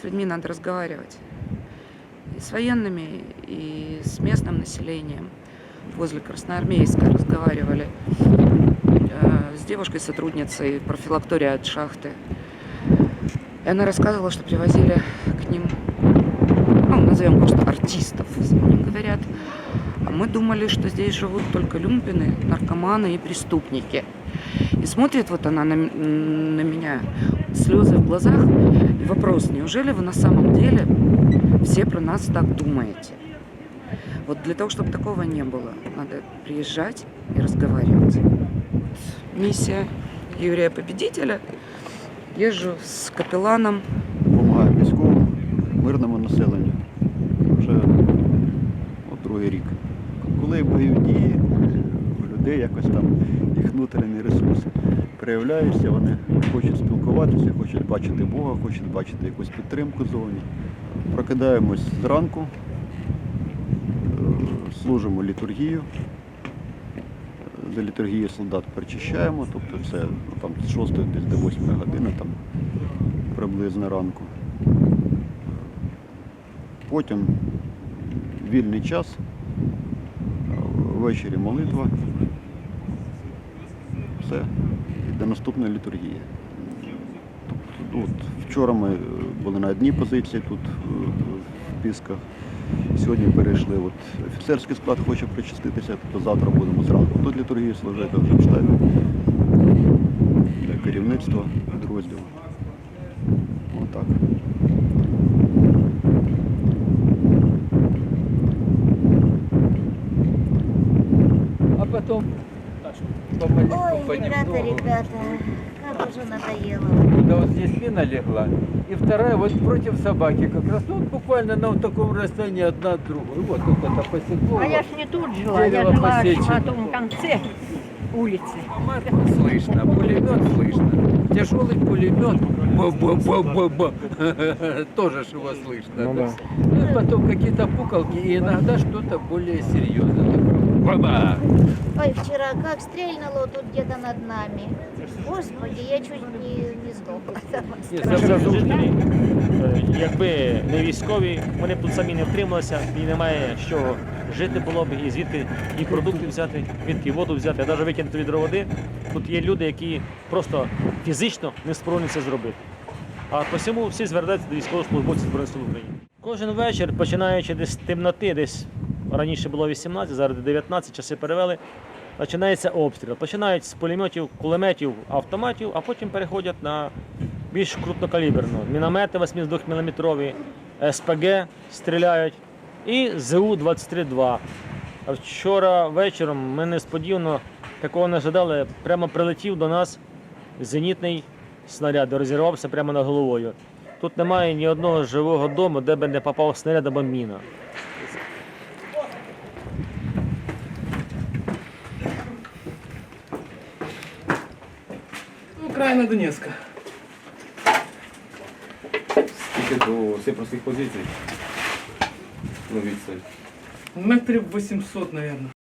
с людьми надо разговаривать. И с военными, и с местным населением. Возле Красноармейска разговаривали э, с девушкой-сотрудницей профилактория от шахты. И она рассказывала, что привозили к ним, ну, назовем просто артистов, они говорят. А мы думали, что здесь живут только люмпины, наркоманы и преступники. И смотрит вот она на, м- на меня, слезы в глазах, и вопрос, неужели вы на самом деле все про нас так думаете? Вот для того, чтобы такого не было, надо приезжать и разговаривать. Миссия Юрия Победителя. Езжу с капелланом Допомагаємо військовому, мирному населенню. Вже от другий рік. Коли бойові дії, у людей якось там їх внутрішній ресурс проявляється, вони хочуть спілкуватися, хочуть бачити Бога, хочуть бачити якусь підтримку зовні. Прокидаємось зранку, е, служимо літургію. За літургією солдат перечищаємо, тобто це ну, там, з 6 десь до 8 години там, приблизно ранку. Потім вільний час, ввечері молитва. Все. До наступної літургії. Тобто, от, вчора ми е, були на одній позиції тут е, в Пісках. Сьогодні перейшли, от, офіцерський склад хоче причаститися, тобто завтра будемо зранку тут літургію служити вже в штабі для керівництва підрозділу. Отак. А потом Ой, ребята, ребята, как уже надоело. когда вот здесь мина легла, и вторая вот против собаки как раз, ну вот буквально на вот таком расстоянии одна от другой. Вот тут это посекло. А я ж не тут жила, я жила на том конце улицы. Марку слышно, пулемет слышно. Тяжелый пулемет. Ба-ба-ба-ба-ба. Тоже ж его слышно. Ну да. да. Ну и потом какие-то пукалки и иногда что-то более серьезное. Такое. Ой, вчера как стрельнуло тут где-то над нами. Господи, я чуть не, не сдохла. там. Не, Наші жителі, е, якби не військові, вони б тут самі не втрималися, і немає з чого жити було б, і звідки і продукти взяти, звідки воду взяти, а навіть викинути відро води. Тут є люди, які просто фізично не спроможні це зробити. А посьому всі звертаються до військовослужбовців Збройних сил України. Кожен вечір, починаючи десь з темноти, десь раніше було 18, зараз 19, часи перевели. Починається обстріл. Починають з пулеметів, кулеметів, автоматів, а потім переходять на більш крупнокаліберну. Міномети 82 мм, СПГ стріляють і ЗУ-23-2. Вчора вечором ми несподівано такого не ожидали. Прямо прилетів до нас зенітний снаряд, розірвався прямо над головою. Тут немає ні одного живого дому, де би не попав снаряд або міна. Україна Донецька. Скільки до сепарських позицій? Ну, відстань. Метрів 800, мабуть.